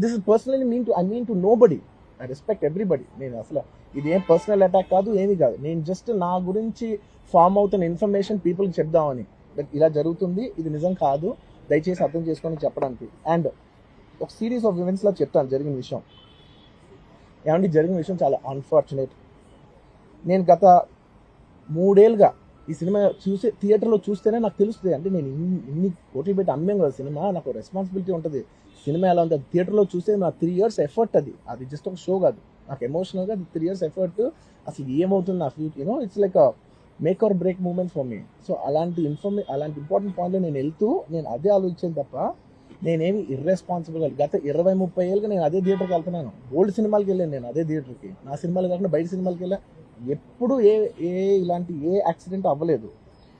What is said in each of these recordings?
This is personally mean to I mean to nobody I respect everybody నేను అసలు ఇది ఏం పర్సనల్ అటాక్ కాదు ఏమీ కాదు. నేను జస్ట్ నా గురించి ఫామ్ అవుతున్న ఇన్ఫర్మేషన్ పీపుల్కి చెప్దామని. బట్ ఇలా జరుగుతుంది ఇది నిజం కాదు. దయచేసి అర్థం చేసుకొని చెప్పడానికి. అండ్ ఒక సిరీస్ ఆఫ్ ఈవెంట్స్లో చెప్తాను జరిగిన విషయం. ఏమంటే జరిగిన విషయం చాలా అన్ఫార్చునేట్ నేను గత మూడేళ్ళుగా ఈ సినిమా చూసే థియేటర్లో చూస్తేనే నాకు తెలుస్తుంది. అంటే నేను ఇన్ని ఇన్ని కోట్లు పెట్టి అమ్మేం కదా సినిమా నాకు రెస్పాన్సిబిలిటీ ఉంటుంది. సినిమా ఎలా ఉంది? థియేటర్లో చూస్తే నా త్రీ ఇయర్స్ ఎఫర్ట్ అది. అది జస్ట్ ఒక షో కాదు. నాకు ఎమోషనల్గా అది త్రీ ఇయర్స్ ఎఫర్ట్ అసలు ఏమవుతుంది నా future you know it's like make or break moment for me so అలాంటి ఇన్ఫర్మే అలాంటి ఇంపార్టెంట్ పాయింట్లో నేను వెళ్తూ నేను అదే ఆలోచించాను తప్ప నేనేమి ఇర్రెస్పాన్సిబుల్ గత ఇరవై ముప్పై ఏళ్ళుగా నేను అదే థియేటర్కి వెళ్తున్నాను. ఓల్డ్ సినిమాలకి వెళ్ళాను నేను అదే థియేటర్కి నా సినిమాలు కాకుండా బయట సినిమాలకి వెళ్ళా. ఎప్పుడు ఏ ఏ ఇలాంటి ఏ యాక్సిడెంట్ అవ్వలేదు.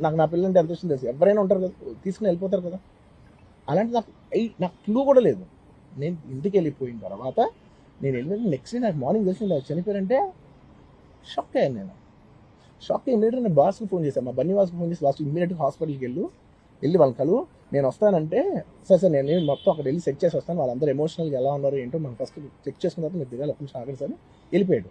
నాకు నా పిల్లలు అంటే ఎంత ఇష్టం తెలుసు? ఎవరైనా ఉంటారు కదా తీసుకుని వెళ్ళిపోతారు కదా. అలాంటి నాకు నాకు క్లూ కూడా లేదు. నేను ఇంటికి వెళ్ళిపోయిన తర్వాత నేను వెళ్ళిన నెక్స్ట్ డే నాకు మార్నింగ్ తెలిసి చనిపోయారంటే? షాక్ అయ్యాను నేను. షాక్ అయ్యి నేను బాస్కి ఫోన్ చేశాను మా బన్నీ బాస్కి ఫోన్ చేసి లాస్ట్ ఇమీడియట్గా హాస్పిటల్కి వెళ్ళు. వెళ్ళి వాళ్ళ కలువు. నేను వస్తానంటే సరే సార్ నేను మొత్తం అక్కడ వెళ్ళి చెక్ చేసి వస్తాను. వాళ్ళందరూ ఎమోషనల్గా ఎలా ఉన్నారు ఏంటో మనం ఫస్ట్ చెక్ చేసుకున్న తర్వాత మీరు దిగాలి. కొంచెం ఆగండి సార్. వెళ్ళిపోయాడు.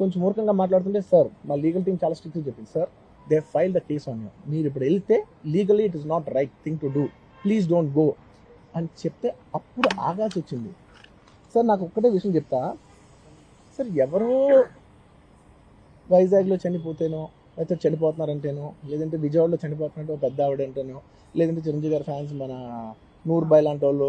కొంచెం మూర్ఖంగా మాట్లాడుతుంటే సార్ మా లీగల్ టీం చాలా స్ట్రిక్ట్గా చెప్పింది. Sir they file the case on you. మీరు ఇప్పుడు వెళ్తే legally it is not right thing to do. Please don't go. అని చెప్తే అప్పుడు ఆగాల్సి వచ్చింది. సార్ నాకు ఒక్కటే విషయం చెప్తా. సార్ ఎవరో వైజాగ్లో చనిపోతేనో లేకపోతే చనిపోతున్నారంటేనో లేదంటే విజయవాడలో చనిపోతున్నట్టు పెద్ద ఆవిడ అంటేనో లేదంటే చిరంజీవి గారి ఫ్యాన్స్ మన నూర్బాయ్ లాంటి వాళ్ళు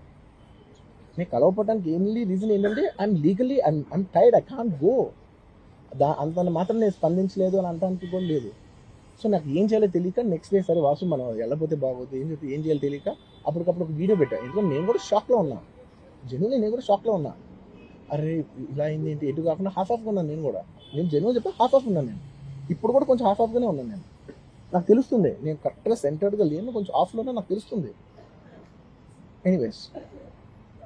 నేను కలవపడడానికి ఏంలీ రీజన్ ఏంటంటే I'm legally I'm I'm tired I can't go దా అంత మాత్రం నేను స్పందించలేదు అని అంటానికి కూడా లేదు. సో నాకు ఏం చేయాలో తెలియక నెక్స్ట్ డే సరే వాసు మనం వెళ్ళపోతే బాగోదు ఏం చెప్పి ఏం చేయాలో తెలియక అప్పటికప్పుడు ఒక వీడియో పెట్టాను ఎందుకంటే నేను కూడా షాక్లో ఉన్నా. జెన్యున్ నేను కూడా షాక్లో ఉన్నా. అరే ఇలా అయింది ఏంటి? ఎటు కాకుండా హాఫ్ ఆఫ్గా ఉన్నాను నేను కూడా. నేను జెన్యున్ చెప్పి హాఫ్ ఆఫ్ ఉన్నాను నేను. ఇప్పుడు కూడా కొంచెం హాఫ్ ఆఫ్గానే ఉన్నాను నేను. నాకు తెలుస్తుంది నేను కరెక్ట్గా సెంటర్డ్గా లేను కొంచెం ఆఫ్లోనే నాకు తెలుస్తుంది. ఎనీవేస్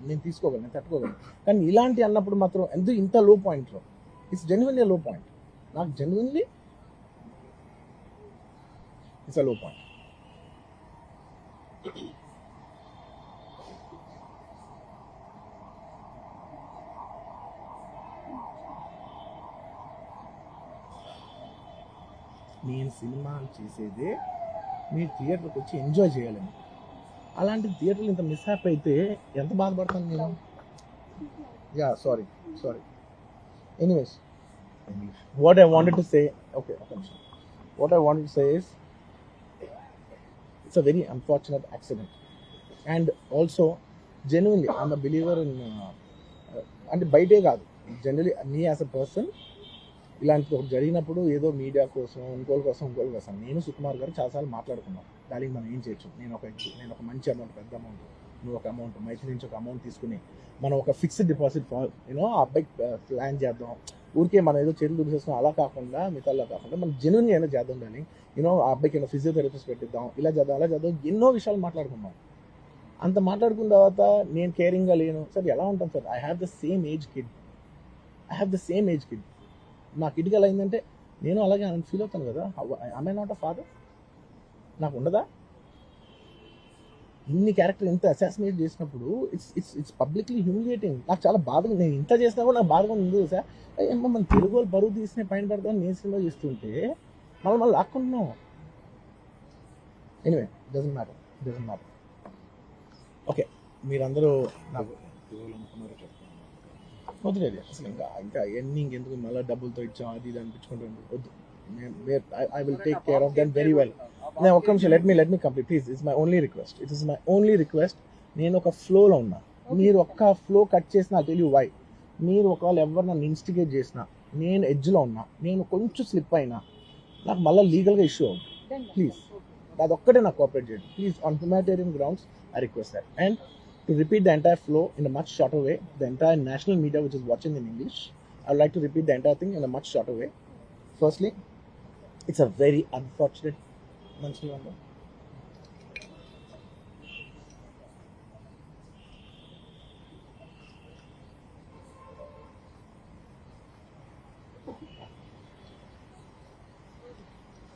నేను తీసుకోగలను నేను తట్టుకోగలను. కానీ ఇలాంటి అన్నప్పుడు మాత్రం ఎందుకు ఇంత లో పాయింట్లో ఇట్స్ జెన్యున్లీ లో పాయింట్ నాకు genuinely it's a low point నేను సినిమాలు చేసేదే మీరు థియేటర్కి వచ్చి ఎంజాయ్ చేయాలని అలాంటి థియేటర్లు ఇంత మిస్ హ్యాప్ అయితే ఎంత బాధపడతాను నేను? Yeah sorry sorry anyways what I wanted to say okay what I wanted to say is it's a very unfortunate accident and also genuinely I'm a believer in అంటే బయటే కాదు. Generally me as a person ఇలాంటిది ఒకటి జరిగినప్పుడు ఏదో media కోసం ఇంకోటి కోసం ఇంకోటి కోసం నేను సుకుమార్ గారు చాలాసార్లు మాట్లాడుకున్నాం. దానికి మనం ఏం చేయొచ్చు? నేను ఒక నేను ఒక మంచి అమౌంట్ పెద్ద అమౌంట్ నువ్వు ఒక అమౌంట్ మైత్రి నుంచి ఒక అమౌంట్ తీసుకుని మనం ఒక ఫిక్స్డ్ డిపాజిట్ యూనో ఆ అబ్బాయికి ప్లాన్ చేద్దాం. ఊరికే మనం ఏదో చేతులు చూసేస్తాం అలా కాకుండా మిగతాలా కాకుండా మనం జెన్యున్గా అయినా చేద్దాం కానీ యూనో ఆ అబ్బాయికి ఏమైనా ఫిజియోథెరపిస్ట్ పెట్టిద్దాం ఇలా చేద్దాం అలా చేద్దాం ఎన్నో విషయాలు మాట్లాడుకున్నాం అంత మాట్లాడుకున్న తర్వాత నేను కేరింగ్గా లేను. సార్ ఎలా ఉంటాను sir? I have the same age kid I have the same age kid నా కిడ్కి ఎలా అయిందంటే నేను అలాగే ఫీల్ అవుతాను కదా? ఐ నాట్ అ ఫాదర్ నాకు ఉండదా ఇన్ని క్యారెక్టర్ ఇంత అసాసినేట్ చేసినప్పుడు it's it's it's publicly humiliating నాకు చాలా బాధగా నేను ఇంత చేసినా కూడా నాకు బాధగా ఉంది సార్ ఏమో మన తెలుగు వాళ్ళు బరువు తీసిన పైన పెడతామని నేను సినిమా చేస్తుంటే మళ్ళీ మళ్ళీ లాక్కుంటున్నాం. Anyway doesn't matter doesn't matter okay మీరందరూ నాకు ఇవ్వాలనుకున్నారో అసలు ఇంకా ఇంకా ఎన్ని ఇంకెందుకు మళ్ళీ డబ్బులతో ఇచ్చాం? అది ఇది అనిపించుకుంటుంది వద్దు. I will take care of them very well నేను ఒక్క నిమిషం let me let me complete please it's my only request it is my only request నేను ఒక ఫ్లోలో ఉన్నా. మీరు ఒక్క ఫ్లో కట్ చేసిన తెలియ వై మీరు ఒకవేళ ఎవరు నన్ను ఇన్స్టిగేట్ చేసినా నేను ఎడ్జ్లో ఉన్నా నేను కొంచెం స్లిప్ అయినా నాకు మళ్ళీ లీగల్గా ఇష్యూ అవుతుంది ప్లీజ్ అదొక్కటే నాకు కోఆపరేట్ చేయండి. Please on humanitarian grounds I request that and to repeat the entire flow in a much shorter way the entire national media which is watching in English I like to repeat the entire thing in a much shorter way firstly It's a very unfortunate monthly number.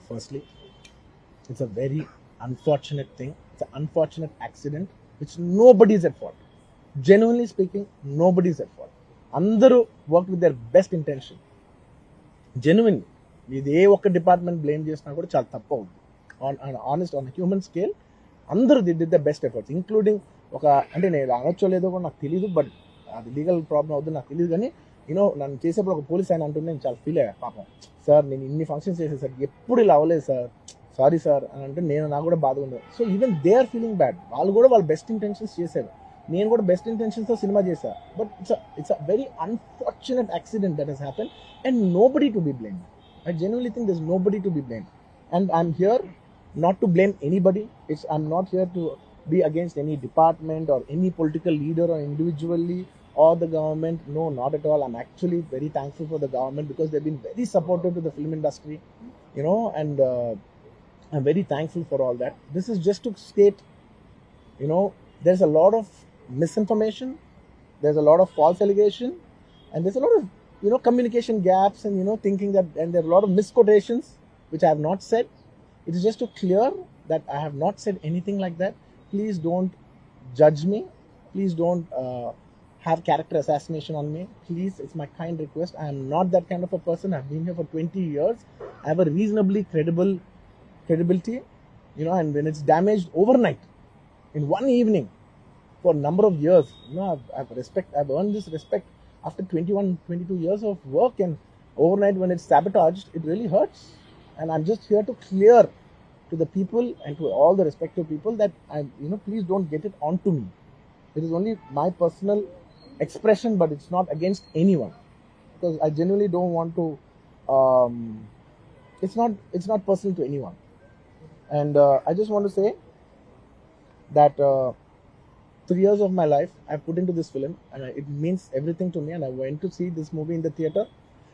Firstly, it's a very unfortunate thing. It's an unfortunate accident which nobody is at fault. Genuinely speaking, nobody is at fault. అందరూ worked with their best intention. Genuinely. ఇది ఏ ఒక్క department blame చేసినా కూడా చాలా తప్పు అవుతుంది on honest on human scale అందరూ the the best efforts including ఒక అంటే నేను అనొచ్చో లేదో కూడా నాకు తెలియదు బట్ అది లీగల్ ప్రాబ్లం అవుతుంది నాకు తెలియదు కానీ యూనో నన్ను చేసేప్పుడు ఒక పోలీస్ ఆయన అంటుంటే నేను చాలా ఫీల్ అయ్యా పాపం. సార్ నేను ఇన్ని ఫంక్షన్స్ చేసే సార్ ఎప్పుడు ఇలా అవ్వలేదు సార్. సారీ సార్ అని అంటే నేను నాకు కూడా బాధ ఉండదు so even they are feeling bad వాళ్ళు కూడా వాళ్ళు బెస్ట్ ఇంటెన్షన్స్ చేశారు. నేను కూడా బెస్ట్ ఇంటెన్షన్స్తో సినిమా చేశాను but it's it's a very unfortunate accident that has happen and nobody to be blame I genuinely think there's nobody to be blamed. And I'm here not to blame anybody. It's I'm not here to be against any department or any political leader or individually or the government. No, not at all. I'm actually very thankful for the government because they've been very supportive to the film industry, you know, and uh, I'm very thankful for all that. This is just to state, you know, there's a lot of misinformation, there's a lot of false allegation, and there's a lot of you know communication gaps and you know thinking that and there are a lot of misquotations which I have not said. It is just to clear that I have not said anything like that. Please don't judge me. Please don't uh, have character assassination on me. Please, it's my kind request. I am not that kind of a person. I've been here for 20 years. I have a reasonably credible credibility, you know, and when it's damaged overnight, in one evening, for a number of years, you know, I've, I've respect. I've earned this respect after 21, 22 years of work, and overnight when it's sabotaged, it really hurts. And I'm just here to clear to the people and to all the respective people that I'm, you know, please don't get it onto me. It is only my personal expression, but it's not against anyone because I genuinely don't want to. Um, it's not. It's not personal to anyone, and uh, I just want to say that uh, three years of my life I've put into this film, and it means everything to me. And I went to see this movie in the theater,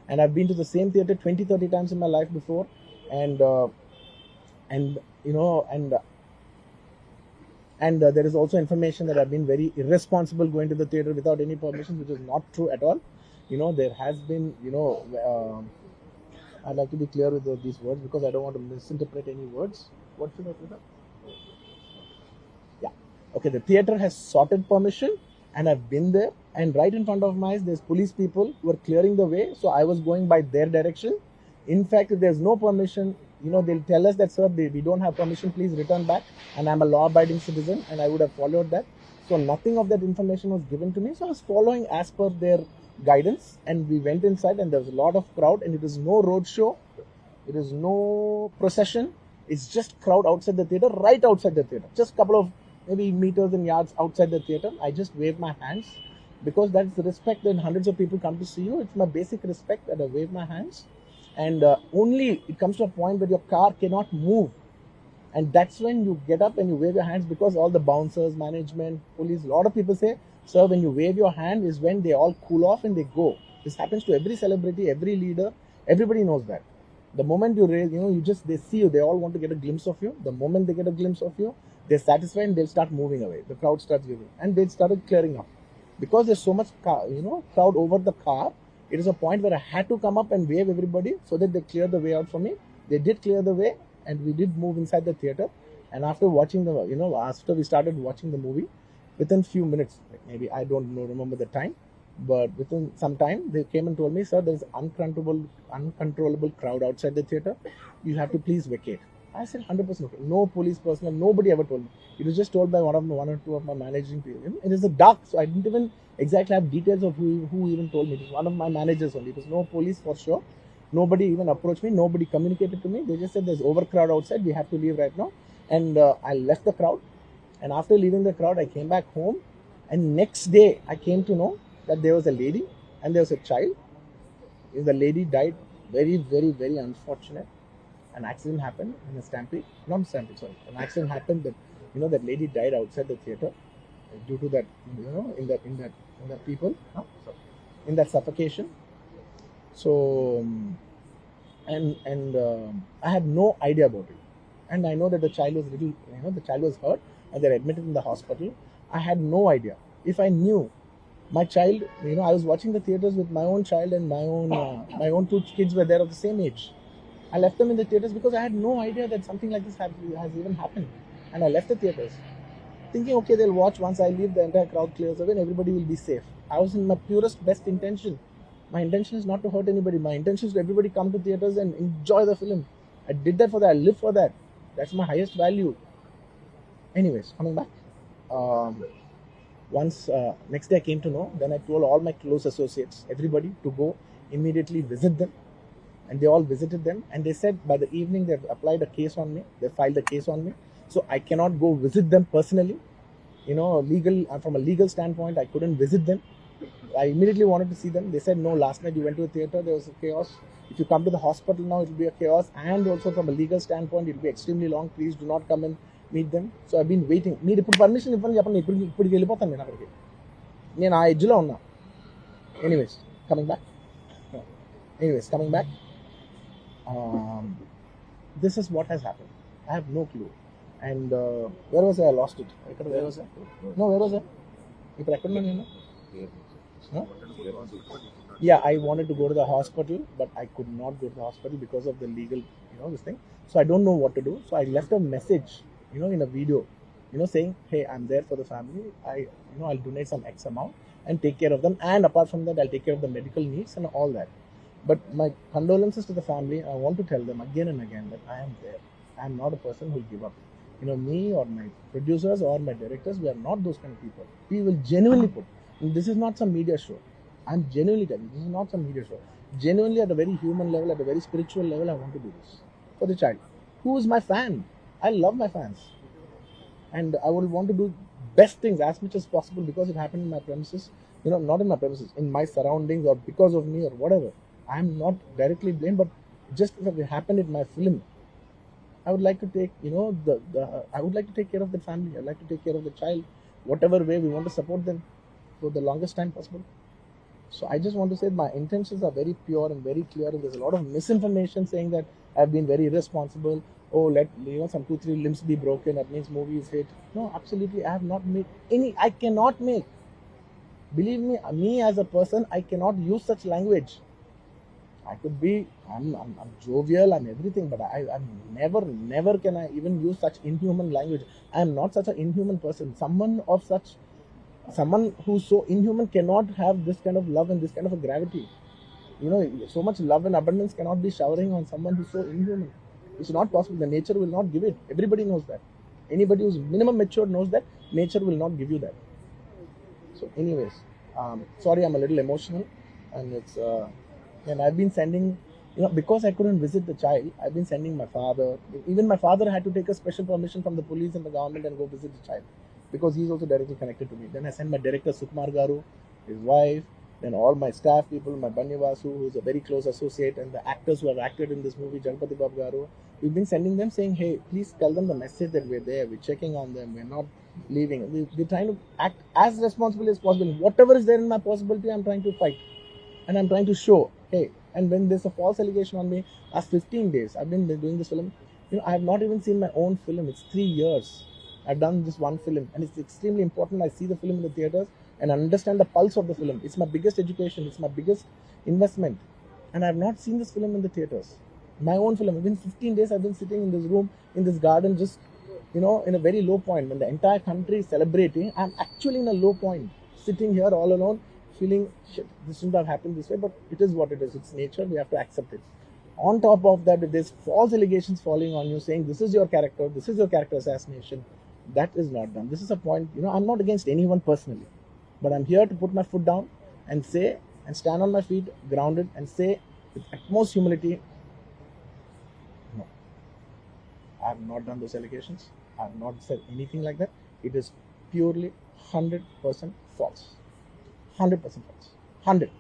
and I've been to the same theater 20, 30 times in my life before, and uh, and you know and and uh, there is also information that I've been very irresponsible going to the theater without any permission, which is not true at all. You know, there has been, you know, um I'd like to be clear with the- these words because I don't want to misinterpret any words. What should I put up? Okay, the theater has sorted permission and I've been there. And right in front of my eyes, there's police people who are clearing the way. So I was going by their direction. In fact, if there's no permission, you know, they'll tell us that, sir, we don't have permission, please return back. And I'm a law abiding citizen and I would have followed that. So nothing of that information was given to me. So I was following as per their guidance. And we went inside and there was a lot of crowd and it was no road show. It is no procession. It's just crowd outside the theater, right outside the theater. Just couple of maybe meters and yards outside the theater. I just wave my hands because that's the respect that hundreds of people come to see you. It's my basic respect that I wave my hands. And uh, only it comes to a point where your car cannot move. And that's when you get up and you wave your hands because all the bouncers, management, police, a lot of people say, Sir, when you wave your hand is when they all cool off and they go. This happens to every celebrity, every leader. Everybody knows that. The moment you raise, you know, you just, they see you, they all want to get a glimpse of you. The moment they get a glimpse of you, they're satisfied and they'll start moving away. The crowd starts giving. And they started clearing up. Because there's so much, car, you know, crowd over the car, it is a point where I had to come up and wave everybody so that they clear the way out for me. They did clear the way and we did move inside the theater. And after watching the, you know, after we started watching the movie, within few minutes, like maybe I don't know, remember the time, but within some time they came and told me, sir, there is uncontrollable, uncontrollable crowd outside the theater. You have to please vacate. I said 100% okay. No police personnel, nobody ever told me. It was just told by one of my, one or two of my managing people. It is a dark, so I didn't even exactly have details of who, who even told me. It was one of my managers only. It was no police for sure. Nobody even approached me. Nobody communicated to me. They just said there's overcrowd outside. We have to leave right now. And uh, I left the crowd. And after leaving the crowd, I came back home. And next day, I came to know that there was a lady and there was a child. The lady died. Very, very, very unfortunate. An accident happened in a stampede. Not stampede, sorry. An accident happened that you know that lady died outside the theater due to that you know in that in that in that people huh? In that suffocation. So um, and and um, I had no idea about it. And I know that the child was little, you know, the child was hurt and they're admitted in the hospital. I had no idea. If I knew my child, you know, I was watching the theaters with my own child and my own uh, my own two kids were there of the same age. I left them in the theaters because I had no idea that something like this has, has even happened. And I left the theaters thinking, okay, they'll watch once I leave, the entire crowd clears away and everybody will be safe. I was in my purest, best intention. My intention is not to hurt anybody. My intention is to everybody come to theaters and enjoy the film. I did that for that. I live for that. That's my highest value. Anyways, coming back. Um, once uh, next day I came to know, then I told all my close associates, everybody, to go immediately visit them, and they all visited them. And they said by the evening they've applied a case on me. They filed a case on me, so I cannot go visit them personally. You know, legal uh, from a legal standpoint, I couldn't visit them. I immediately wanted to see them. They said no. Last night you went to the theater, there was a chaos. If you come to the hospital now, it will be a chaos. And also from a legal standpoint, it will be extremely long. Please do not come and meet them so I been waiting మీరు ఇప్పుడు permission ఇవ్వండి చెప్పండి ఇప్పుడు ఇప్పటికి వెళ్ళిపోతాను నేను అక్కడికి నేను ఆ ఎడ్జ్లో ఉన్నా anyways coming back anyways coming back um, this is what has happened. I have no clue. And uh, where was I? I lost it. I where was I? No, where was I? You recommend me? No. Yeah, I wanted to go to the hospital, but I could not go to the hospital because of the legal, you know, this thing. So I don't know what to do. So I left a message, you know, in a video, you know, saying, "Hey, I'm there for the family. I, you know, I'll donate some X amount and take care of them. And apart from that, I'll take care of the medical needs and all that." But my condolences to the family i want to tell them again and again that i am there i'm not a person who'll give up you know me or my producers or my directors we are not those kind of people we will genuinely put this is not some media show I'm genuinely telling you, this is not some media show. Genuinely, at a very human level, at a very spiritual level, I want to do this for the child. Who is my fan? I love my fans. And I will want to do best things as much as possible because it happened in my premises. You know, not in my premises, in my surroundings or because of me or whatever. I am not directly blamed, but just if it happened in my film, I would like to take, you know, the, the I would like to take care of the family. I'd like to take care of the child. Whatever way we want to support them for the longest time possible. So I just want to say my intentions are very pure and very clear. And there's a lot of misinformation saying that I've been very irresponsible. Oh, let you know some two three limbs be broken. That means movie is hit. No, absolutely, I have not made any. I cannot make. Believe me, me as a person, I cannot use such language. I could be, I'm, I'm, I'm jovial, I'm everything, but I, I'm never, never can I even use such inhuman language. I am not such an inhuman person. Someone of such someone who's so inhuman cannot have this kind of love and this kind of a gravity. You know, so much love and abundance cannot be showering on someone who's so inhuman. It's not possible. The nature will not give it. Everybody knows that. Anybody who's minimum mature knows that nature will not give you that. So, anyways, um, sorry, I'm a little emotional, and it's uh, and I've been sending. You know, because I couldn't visit the child, I've been sending my father. Even my father had to take a special permission from the police and the government and go visit the child because he's also directly connected to me. Then I sent my director Sukumar Garu, his wife, then all my staff people, my Bannivasu, who's a very close associate, and the actors who have acted in this movie, Janpati Bab Garu. We've been sending them saying, hey, please tell them the message that we're there, we're checking on them, we're not leaving. We, we're trying to act as responsibly as possible. Whatever is there in my possibility, I'm trying to fight. And I'm trying to show, hey, and when there's a false allegation on me, last 15 days, I've been doing this film. You know, I have not even seen my own film. It's three years. I've done this one film, and it's extremely important. I see the film in the theaters and understand the pulse of the film. It's my biggest education. It's my biggest investment, and I've not seen this film in the theaters. My own film. Within 15 days, I've been sitting in this room, in this garden, just you know, in a very low point. When the entire country is celebrating, I'm actually in a low point, sitting here all alone, feeling shit. This shouldn't have happened this way, but it is what it is. It's nature. We have to accept it. On top of that, if there's false allegations falling on you, saying this is your character, this is your character assassination, that is not done. This is a point, you know, I'm not against anyone personally, but I'm here to put my foot down and say and stand on my feet, grounded, and say with utmost humility, no, I have not done those allegations. I have not said anything like that. It is purely 100% false. 100% false. 100.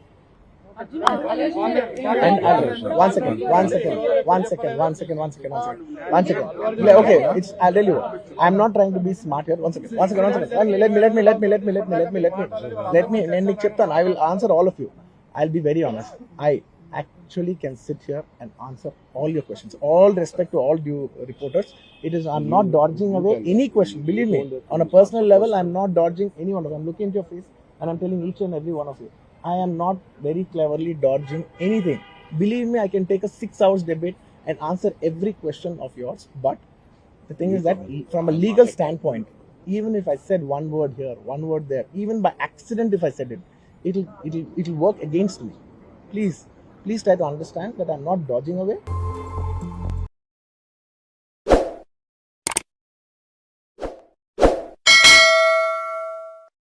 And others. One second, one second, one second, one second, one second, one second, one second. Uh, okay, it's I'll tell you. I'm not trying to be smart here. One second, one second, one second. Let me, let me, let me, let me, let me, let me, let me, let me, let me, I will answer all of you. I'll be very honest. I actually can sit here and answer all your questions. All respect to all you reporters. It is I'm not dodging away any question. Believe me, on a personal level, I'm not dodging anyone. I'm looking into your face and I'm telling each and every one of you. I am not very cleverly dodging anything. Believe me, I can take a six hours debate and answer every question of yours. But the thing is that from a legal standpoint, even if I said one word here, one word there, even by accident if I said it, it'll it'll it'll work against me. Please, please try to understand that I'm not dodging away.